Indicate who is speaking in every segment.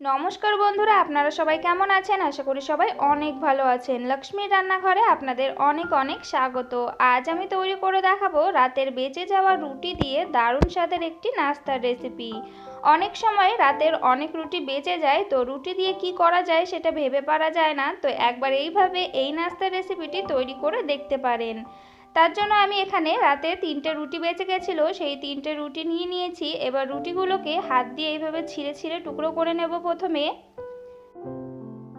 Speaker 1: নমস্কার বন্ধুরা, আপনারা সবাই কেমন আছেন? আশা করি সবাই অনেক ভালো আছেন। লক্ষ্মীর রান্নাঘরে আপনাদের অনেক অনেক স্বাগত। আজ আমি তৈরি করে দেখাবো রাতের বেঁচে যাওয়া রুটি দিয়ে দারুণ স্বাদের একটি নাস্তার রেসিপি। অনেক সময় রাতের অনেক রুটি বেঁচে যায়, তো রুটি দিয়ে কি করা যায় সেটা ভেবে পারা যায় না, তো একবার এইভাবে এই নাস্তার রেসিপিটি তৈরি করে দেখতে পারেন। তার জন্য আমি এখানে রাতে তিনটে রুটি বেঁচে গেছিল, সেই তিনটে রুটি নিয়ে নিয়েছি। এবার রুটিগুলোকে হাত দিয়ে এইভাবে ছিঁড়ে ছিঁড়ে টুকরো করে নেব প্রথমে।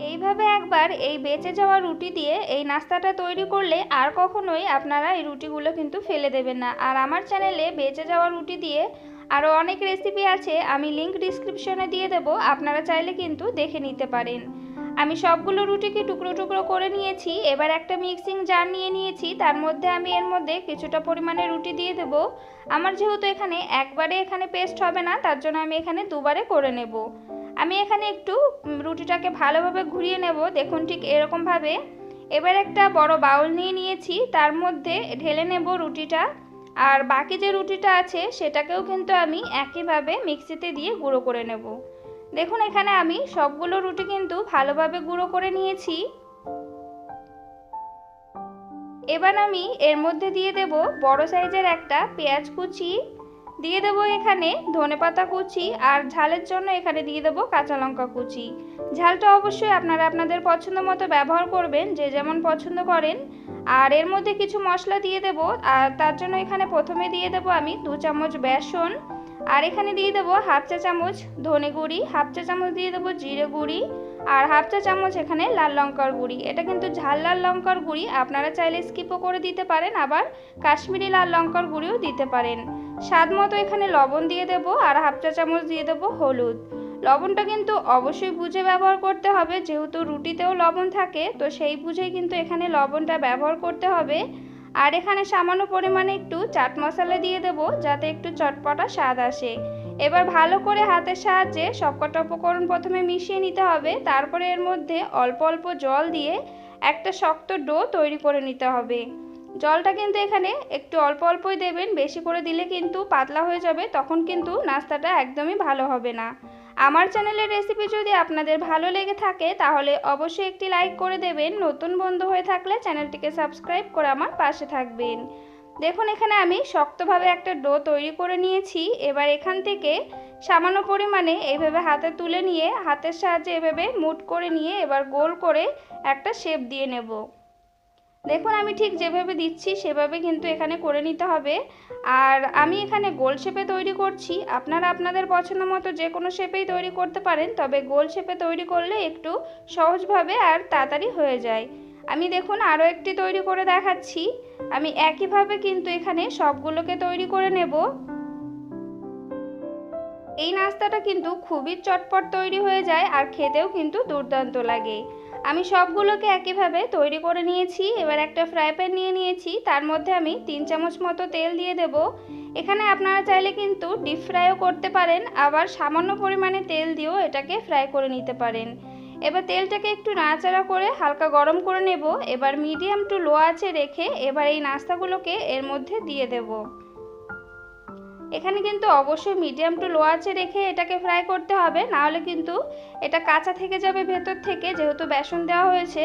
Speaker 1: এইভাবে একবার এই বেঁচে যাওয়া রুটি দিয়ে এই নাস্তাটা তৈরি করলে আর কখনোই আপনারা এই রুটিগুলো কিন্তু ফেলে দেবেন না। আর আমার চ্যানেলে বেঁচে যাওয়া রুটি দিয়ে আরও অনেক রেসিপি আছে, আমি লিঙ্ক ডিসক্রিপশনে দিয়ে দেব, আপনারা চাইলে কিন্তু দেখে নিতে পারেন। আমি সবগুলো রুটিকে টুকরো টুকরো করে নিয়েছি, এবার একটা মিক্সিং জার নিয়ে নিয়েছি, তার মধ্যে আমি এর মধ্যে কিছুটা পরিমাণে রুটি দিয়ে দেব। আমার যেহেতু এখানে একবারে এখানে পেস্ট হবে না, তার জন্য আমি এখানে দুবারে করে নেব। আমি এখানে একটু রুটিটাকে ভালোভাবে ঘুরিয়ে নেব, দেখুন ঠিক এরকমভাবে। এবার একটা বড় বাউল নিয়ে নিয়েছি, তার মধ্যে ঢেলে নেব রুটিটা। আর বাকি যে রুটিটা আছে, সেটাকেও কিন্তু আমি একইভাবে মিক্সিতে দিয়ে গুঁড়ো করে নেব। দেখুন এখানে আমি সবগুলো রুটি কিন্তু ভালোভাবে গুঁড়ো করে নিয়েছি। এবার আমি এর মধ্যে দিয়ে দেব বড় সাইজের একটা পেঁয়াজ কুচি। দিয়ে দেব এখানে ধনেপাতা কুচি আর ঝালের জন্য এখানে দিয়ে দেব কাঁচা লঙ্কা কুচি। ঝালটা অবশ্যই আপনারা আপনাদের পছন্দ মতো ব্যবহার করবেন, যে যেমন পছন্দ করেন। আর এর মধ্যে কিছু মশলা দিয়ে দেব, আর তার জন্য এখানে প্রথমে দিয়ে দেব আমি দু চামচ বেসন। আর এখানে দিয়ে দেবো হাফ চা চামচ ধনে গুঁড়ি, হাফ চা চামচ দিয়ে দেবো জিরে গুঁড়ি আর হাফ চা চামচ এখানে লাল লঙ্কার গুঁড়ি। এটা কিন্তু ঝাল লাল লঙ্কার গুঁড়ি, আপনারা চাইলে স্কিপও করে দিতে পারেন, আবার কাশ্মীরি লাল লঙ্কার গুঁড়িও দিতে পারেন। স্বাদ মতো এখানে লবণ দিয়ে দেব আর হাফ চা চামচ দিয়ে দেবো হলুদ। লবণটা কিন্তু অবশ্যই বুঝে ব্যবহার করতে হবে, যেহেতু রুটিতেও লবণ থাকে, তো সেই বুঝেই কিন্তু এখানে লবণটা ব্যবহার করতে হবে। আর এখানে সামান্য পরিমাণে একটু চাট মশলা দিয়ে দেব, যাতে একটু চটপটা স্বাদ আসে। এবার ভালো করে হাতের সাহায্যে সবকটা উপকরণ প্রথমে মিশিয়ে নিতে হবে। তারপরে এর মধ্যে অল্প অল্প জল দিয়ে একটা শক্ত ডো তৈরি করে নিতে হবে। জলটা কিন্তু এখানে একটু অল্প অল্পই দেবেন, বেশি করে দিলে কিন্তু পাতলা হয়ে যাবে, তখন কিন্তু নাস্তাটা একদমই ভালো হবে না। আমার চ্যানেলের রেসিপি যদি আপনাদের ভালো লেগে থাকে, তাহলে অবশ্যই একটি লাইক করে দেবেন। নতুন বন্ধু হয়ে থাকলে চ্যানেলটিকে সাবস্ক্রাইব করে আমার পাশে থাকবেন। দেখুন, এখানে আমি শক্তভাবে একটা ডো তৈরি করে নিয়েছি। এবার এখান থেকে সামান্য পরিমাণে এইভাবে হাতে তুলে নিয়ে, হাতের সাহায্যে এভাবে মুট করে নিয়ে এবার গোল করে একটা শেপ দিয়ে নেব। দেখুন, আমি ঠিক যেভাবে দিচ্ছি, সেভাবে কিন্তু এখানে করে নিতে হবে। আর আমি এখানে গোল শেপে তৈরি করছি। আপনারা আপনাদের পছন্দ মতো যে কোনো শেপেই তৈরি করতে পারেন, তবে গোল শেপে তৈরি করলে একটু সহজভাবে আর তাড়াতাড়ি হয়ে যায়। আমি দেখুন, আরও একটি তৈরি করে দেখাচ্ছি। আমি একইভাবে কিন্তু এখানে সবগুলোকে তৈরি করে নেব। এই নাস্তাটা কিন্তু খুবই চটপট তৈরি হয়ে যায় আর খেতেও কিন্তু দুর্দান্ত লাগে। আমি সবগুলোকে একইভাবে তৈরি করে নিয়েছি, এবার একটা ফ্রাই প্যান নিয়ে নিয়েছি, তার মধ্যে আমি তিন চামচ মতো তেল দিয়ে দেব। এখানে আপনারা চাইলে কিন্তু ডিপ ফ্রাইও করতে পারেন, আবার সামান্য পরিমাণে তেল দিয়েও এটাকে ফ্রাই করে নিতে পারেন। এবার তেলটাকে একটু নাড়াচাড়া করে হালকা গরম করে নেব, এবার মিডিয়াম টু লো আছে রেখে এবার এই নাস্তাগুলোকে এর মধ্যে দিয়ে দেবো। এখানে কিন্তু অবশ্যই মিডিয়াম টু লো আঁচে রেখে এটাকে ফ্রাই করতে হবে, নাহলে কিন্তু এটা কাঁচা থেকে যাবে ভেতর থেকে, যেহেতু বেসন দেওয়া হয়েছে।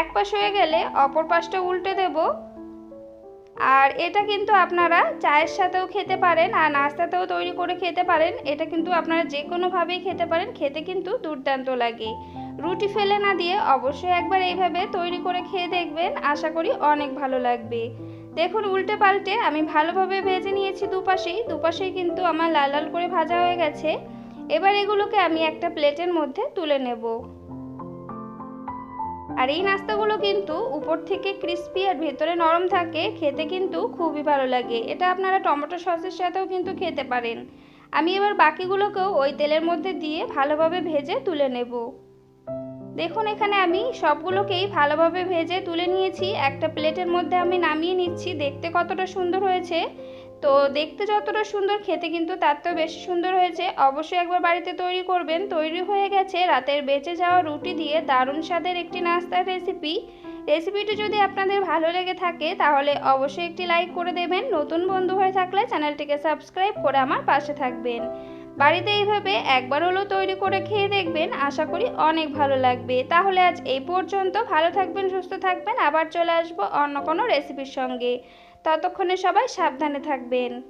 Speaker 1: এক পাশ হয়ে গেলে অপর পাশটা উল্টে দেব। আর এটা কিন্তু আপনারা চায়ের সাথেও খেতে পারেন, আর নাস্তাতেও তৈরি করে খেতে পারেন। এটা কিন্তু আপনারা যে কোনোভাবেই খেতে পারেন, খেতে কিন্তু দুর্দান্ত লাগে। রুটি ফেলে না দিয়ে অবশ্যই একবার এইভাবে তৈরি করে খেয়ে দেখবেন, আশা করি অনেক ভালো লাগবে। দেখুন, উল্টে পাল্টে আমি ভালোভাবে ভেজে নিয়েছি দুপাশেই। দুপাশেই কিন্তু আমার লাল লাল করে ভাজা হয়ে গেছে। এবার এগুলোকে আমি একটা প্লেটের মধ্যে তুলে নেব। আর এই নাস্তাগুলো কিন্তু উপর থেকে ক্রিস্পি আর ভেতরে নরম থাকে, খেতে কিন্তু খুবই ভালো লাগে। এটা আপনারা টমেটো সসের সাথেও কিন্তু খেতে পারেন। আমি এবার বাকিগুলোকেও ওই তেলের মধ্যে দিয়ে ভালোভাবে ভেজে তুলে নেব। দেখুন, এখানে আমি সবগুলোকেই ভালোভাবে ভেজে তুলে নিয়েছি। একটা প্লেটের মধ্যে আমি নামিয়ে নিচ্ছি। দেখতে কতটা সুন্দর হয়েছে। তো দেখতে যতটা সুন্দর, খেতে কিন্তু তার তো বেশি সুন্দর হয়েছে। অবশ্যই একবার বাড়িতে তৈরি করবেন। তৈরি হয়ে গেছে। রাতের বেঁচে যাওয়া রুটি দিয়ে দারুণ স্বাদের একটি নাস্তার রেসিপি। রেসিপিটি যদি আপনাদের ভালো লেগে থাকে, তাহলে অবশ্যই একটি লাইক করে দেবেন। নতুন বন্ধু হয়ে থাকলে চ্যানেলটিকে সাবস্ক্রাইব করে আমার পাশে থাকবেন। বাড়িতে এইভাবে একবার হলেও তৈরি করে খেয়ে দেখবেন, আশা করি অনেক ভালো লাগবে। তাহলে আজ এই পর্যন্ত, ভালো থাকবেন, সুস্থ থাকবেন, আবার চলে আসব অন্য কোনো রেসিপির সঙ্গে। ততক্ষণে সবাই সাবধানে থাকবেন।